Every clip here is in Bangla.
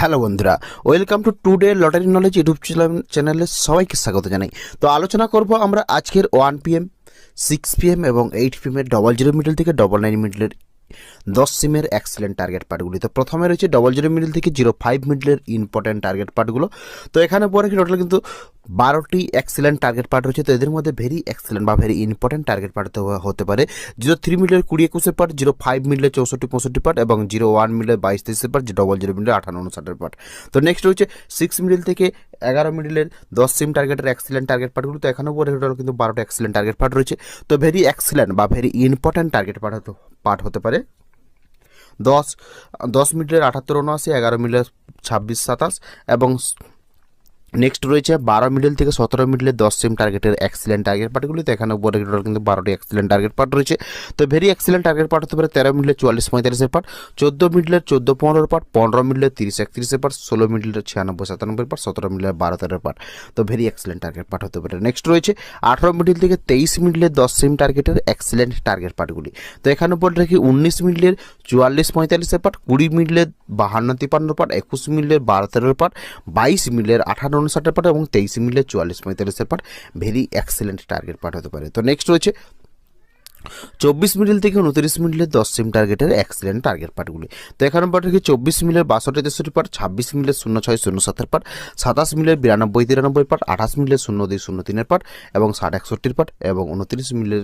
হ্যালো বন্ধুরা, welcome to today lottery knowledge YouTube চ্যানেলে সবাইকে স্বাগত জানাই। তো আলোচনা করব আমরা আজকের ওয়ান পিএম সিক্স পিএম এবং এইট পিএমের ডবল জিরো মিডল থেকে ডবল নাইন মিডলের দশ সিমের এক্সিলেন্ট টার্গেট পার্টগুলি তো প্রথমে রয়েছে ডবল জিরো মিডল থেকে জিরো ফাইভ মিডলের ইম্পর্ট্যান্ট টার্গেট পার্টগুলো তো এখানে পরে কি টোটাল কিন্তু বারোটি এক্সিলেন্ট টার্গেট পার্ট রয়েছে। তো এদের মধ্যে ভেরি এক্সিলেন্ট বা ভেরি ইম্পর্ট্যান্ট টার্গেট পার্ট হতে পারে। জিরো থ্রি মিডলের কুড়ি একুশের পার্ট জিরো ফাইভ মিডলের চৌষট্টি পঁয়ষট্টি পার্ট এবং জিরো ওয়ান মিডলের বাইশ তেইশের পার্ট ডবল জিরো মিডলের আঠান্ন উনষাটের পার্ট তো নেক্সট রয়েছে সিক্স মিডল থেকে এগারো মিডলের দশ সিম টার্গেটের এক্সিলেন্ট টার্গেট পার্টগুলো তো এখানেও পরে টোটাল কিন্তু বারোটা এক্সিলেন্ট টার্গেট পার্ট রয়েছে। তো ভেরি এক্সিলেন্ট বা ভেরি ইম্পর্ট্যান্ট টার্গেট পার্ট হতে পার্ট হতে পারে। দশ দশ মিটারের আঠাত্তর উনআশি এগারো মিটারের ছাব্বিশ সাতাশ এবং নেক্সট রয়েছে বারো মিডল থেকে সতেরো মিডলের দশ সিম টার্গেটের এক্সিলেন্ট টার্গেট পার্টগুলি তো এখানে উপরে টোটাল কিন্তু বারোটি এক্সিলেন্ট টার্গেট পার্ট রয়েছে। তো ভেরি এক্সিলেন্ট টার্গেট পার্ট হতে পারে তেরো মিডলের চুয়াল্লিশ পঁয়তাল্লিশের পার্ট চোদ্দ মিডলের চোদ্দ পনেরোর পার্ট পনেরো মিডলের তিরিশ একত্রিশের পার্ট ষোলো মিডলের ছিয়ানব্বই সাতানব্বই পার্ট সতেরো মিডলের বারো তেরোর পার্ট তো ভেরি এক্সিলেন্ট টার্গেট পার্ট হতে পারে। নেক্সট রয়েছে আঠারো মিডল থেকে তেইশ মিডলের দশ সিম টার্গেটের এক্সিলেন্ট টার্গেট পার্টগুলি তো এখানে উপরে রাখি উনিশ মিডলের চুয়াল্লিশ পঁয়তাল্লিশের পার্ট কুড়ি মিডলের বাহান্ন তিপান্ন পার্ট একুশ মিডলের বারো তেরোর পার্ট বাইশ মিডলের আঠারো উনষাটের পার্ট এবং তেইশে মিলে চুয়াল্লিশ পঁয়তাল্লিশের পার্ট। ভেরি এক্সেলেন্ট টার্গেট পাঠাতে পারে। তো নেক্সট রয়েছে চব্বিশ মিডিল থেকে উনত্রিশ মিডলের দশ সিম টার্গেটের এক্সিলেন্ট টার্গেট পার্টগুলি তো এখানে পার্ট রেখে চব্বিশ মিলের বাষট্টি তেষট্টি পার্ট ছাব্বিশ মিলের শূন্য ছয় শূন্য সাতের পার্ট সাতাশ মিলের বিরানব্বই তিরানব্বই পার্ট আঠাশ মিলের শূন্য দুই শূন্য তিনের পার্ট এবং ষাট একষট্টির পার্ট এবং উনত্রিশ মিলের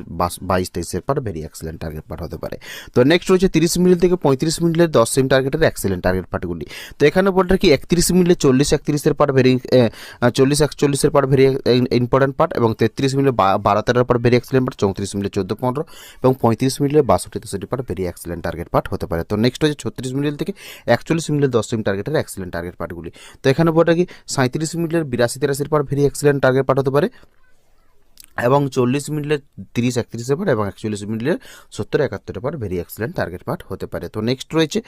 বাইশ তেইশের part very excellent target part হতে পারে। তো নেক্সট রয়েছে তিরিশ মিনিট থেকে পঁয়ত্রিশ মিনিটের দশ সিম টার্গেটের এক্সিলেন্ট টার্গেট পার্টগুলি তো এখানে পড়ে রাখি একত্রিশ মিনিটে চল্লিশ একত্রিশের পার্ট ভেরি চল্লিশ একচল্লিশের পার্ট ভেরি ইম্পর্টেন্ট পার্ট এবং তেত্রিশ মিনিটে বারো তেরোর পার্ট ভেরি এক্সিলেন্ট পার্ট চৌত্রিশ মিনিটে চোদ্দ পনেরো এবং পঁয়ত্রিশ মিনিটের বাষট্টি তেষট্টি part very excellent target part হতে পারে। তো নেক্সট হচ্ছে ছত্রিশ মিনিট থেকে একচল্লিশ মিনিটের দশ সিম টার্গেটের এক্সিলেন্ট টার্গেট পার্টগুলি তো এখানে বলটা কি সাঁত্রিশ মিনিটের বিরাশি তেরাশির part very excellent target part হতে পারে এবং চল্লিশ মিনিটের তিরিশ একত্রিশের পার এবং একচল্লিশ মিনিটের সত্তর একাত্তরের part very excellent target part হতে পারে। তো নেক্সট রয়েছে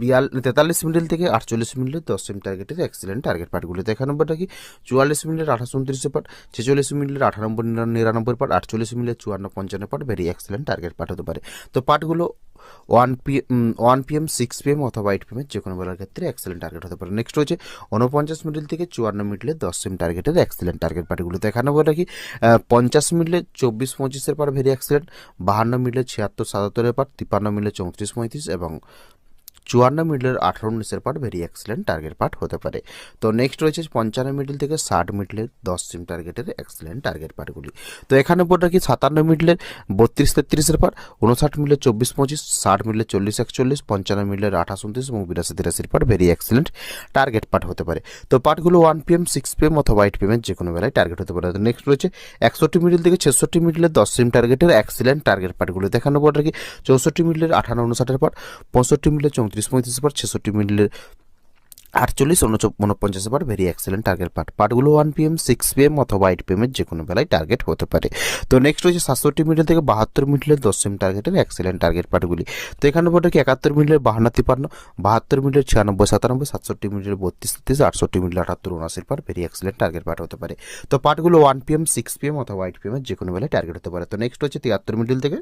বিয়াল, তেতাল্লিশ মিনিট থেকে আটচল্লিশ মিনিটের দশ সিম টার্গেটের এক্সিলেন্ট টার্গেট পার্টগুলি তো একানব্বইটা কি? চুয়াল্লিশ মিনিটের আঠাশ উনত্রিশের পার্ট ছেচল্লিশ মিনিটের আঠানব্বই নিরানব্বই পার্ট আটচল্লিশ মিনিটের চুয়ান্ন পঞ্চান্ন part very excellent target part হতে পারে। তো পার্টগুলো one P one P M six P M অথবা এইট পি এমের যে কোনো বেলার ক্ষেত্রে এক্সেলেন্ট টার্গেট হতে পারে। নেক্সট রয়েছে উনপঞ্চাশ মিনিট থেকে চুয়ান্ন মিনিটে দশ সিম টার্গেটের এক্সেলেন্ট টার্গেট পার্টিগুলো তো এখানে বলে রাখি পঞ্চাশ মিনিটে চব্বিশ পঁচিশের পার ভেরি এক্সেলেন্ট বাহান্ন মিনিটে ছিয়াত্তর সাতাত্তরের পার তিপ্পান্ন মিনিটে চৌত্রিশ পঁয়ত্রিশ এবং চুয়ান্ন মিডলের আঠারো উনিশের part very excellent target part হতে পারে। তো নেক্সট রয়েছে পঞ্চান্ন মিডল থেকে ষাট মিডলের দশ সিম টার্গেটের এক্সেলেন্ট টার্গেট পার্টগুলি তো এখানে পর রাখি সাতান্ন মিডলের বত্রিশ তেত্রিশের পার্ট উনষাট মিডলের চব্বিশ পঁচিশ, ষাট মিডলের চল্লিশ একচল্লিশ, পঞ্চান্ন মিডলের আঠাশ উনত্রিশ এবং বিরাশি তিরাশির part very excellent target part হতে পারে। তো পার্টগুলো ওয়ান পিএম, সিক্স পিএম অথবা এইট পিএমের যে কোনো বেলায় টার্গেট হতে পারে। নেক্সট রয়েছে একষট্টি মিডল থেকে ছেষট্টি মিডলের দশ সিম টার্গেটের এক্সেলেন্ট টার্গেট পার্টগুলো দেখানো পর রাখি চৌষট্টি মিডলের আঠান্ন উনষাটের পার্ট পঁয়ষট্টি মিডলের চৌত্রিশ পঁয়ত্রিশ পার্ট ছেষট্টি মিডলের আটচল্লিশ উনপঞ্চাশ বার ভেরি এক্সেলেন্ট টার্গেট পার্ট পার্টগুলো ওয়ান পিএম সিক্স পিএম অথবা এইট পিএমের যে কোনো বেলায় টার্গেট হতে পারে। তো নেক্সট রয়েছে সাতষট্টি মিডল থেকে বাহাত্তর মিডলের দশ সিম টার্গেটের এক্সেলেন্ট টার্গেট পার্টগুলি তো এখানে পড়ে কি একাত্তর মিডলের বাহান্ন তিপান্ন বাহাত্তর মিডলের ছিয়ানব্বই, সাতানব্বই, সাতষট্টি মিডলের বত্রিশ, তেত্রিশ, আটষট্টি মিডলের আটাত্তর উনআশির part very excellent target part হতে পারে। তো পার্টগুলো ওয়ান পিএম সিক্স পিএম অথবা এইট পিএমের যে কোনো বেলায় টার্গেট হতে পারে। তো নেক্সট হচ্ছে তিয়াত্তর মিডল থেকে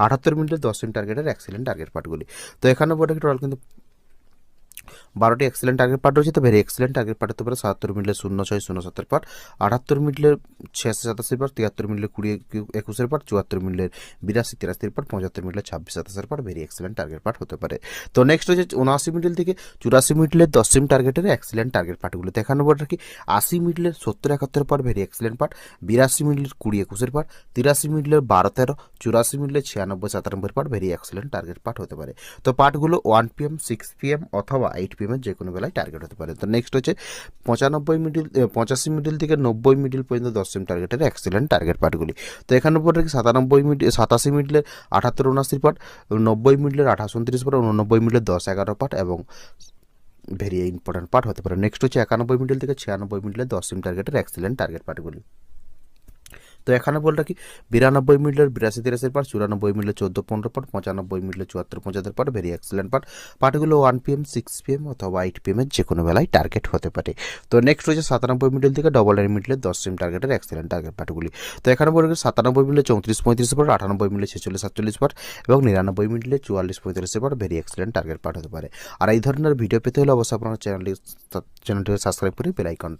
আটাত্তর মিনিটের দশ মিনিট টার্গেটের এক্সেলেন্ট টার্গেট পার্টগুলি তো পড়ে টোটাল কিন্তু বারোটি এক্সেলেন্ট টার্গেট পার্ট রয়েছে তো ভেরি এক্সেলেন্ট টার্গেট পার্ট হতে পারে সাতাত্তর মিডলের শূন্য ছয়, শূন্য সাতের পার্ট আটাত্তর মিডলের ছিয়াশি, সাতাশির পার্ট তিয়াত্তর মিডলের কুড়ি, একুশের পার্ট চুয়াত্তর মিডলের বিরাশি, তিরাশির পার্ট পঁচাত্তর মিডলের ছাব্বিশ, সাতাশের part very excellent target part হতে পারে। তো নেক্সট হচ্ছে উনআশি মিডল থেকে চুরাশি মিডলের দশ সিম টার্গেটের এক্সেলেন্ট টার্গেট পার্টগুলো দেখানো পর রাখি। আশি মিডলের সত্তর, একাত্তর পার্ট ভেরি এক্সেলেন্ট পার্ট বিরাশি মিডলের কুড়ি, একুশের পার্ট তিরাশি মিডলের বারো, তেরো। চুরাশি মিডলের ছিয়ানব্বই, সাতানব্বই part very excellent target part হতে পারে। তো পার্টগুলো ওয়ান পিএম সিক্স পিএম অথবা এইট পিএমের যে কোনো বেলায় টার্গেট হতে পারে। তো নেক্সট হচ্ছে পঁচানব্বই মিডিল পঁচাশি মিডিল থেকে নব্বই মিডিল পর্যন্ত দশ সিম টার্গেটের এক্সেলেন্ট টার্গেট পার্টগুলি তো এখানে উপর রেখে সাতানব্বই মিডিল সাতাশি মিডিলের আটাত্তর উনআশির পার্ট নব্বই মিডিলের আঠাশ উনত্রিশ পার্ট উননব্বই মিডিলের দশ এগারো পার্ট এবং ভেরি ইম্পর্টেন্ট পার্ট হতে পারে। নেক্সট হচ্ছে একানব্বই মিডিল থেকে ছিয়ানব্বই মিডিলের দশ সিম টার্গেটের এক্সেলেন্ট টার্গেট পার্টগুলি তো এখানে বলে রাখি বিরানব্বই মিনিটের বিরাশি তিরাশির পার্ট চুরানব্বই মিনিটের চোদ্দ পনেরো পার্ট পঁচানব্বই মিনিটের চুয়াত্তর পঁচাত্তর পার্ট ভেরি এক্সেলেন্ট পার্ট পার্টগুলো ওয়ান পিএম সিক্স পিএম অথবা এইট পিএমের যে কোনো বেলায় টার্গেট হতে পারে। তো নেক্সট রয়েছে সাতানব্বই মিডল থেকে ডবল নাইন মিডলের দশ সিম টার্গেটের এক্সেলেন্ট টার্গেট পার্টগুলি তো এখানে বলে রাখি সাতানব্বই মিনিটে চৌত্রিশ পঁয়ত্রিশ পার্ট আটানব্বই মিনিটে ছেচল্লিশ সাতচল্লিশ পার্ট এবং নিরানব্বই মিনিটে চুয়াল্লিশ পঁয়তাল্লিশ part very excellent target part হতে পারে। আর এই ধরনের ভিডিও পেতে হলে অবশ্যই আপনার চ্যানেলটি চ্যানেলটিকে সাবস্ক্রাইব করে বেল আইকন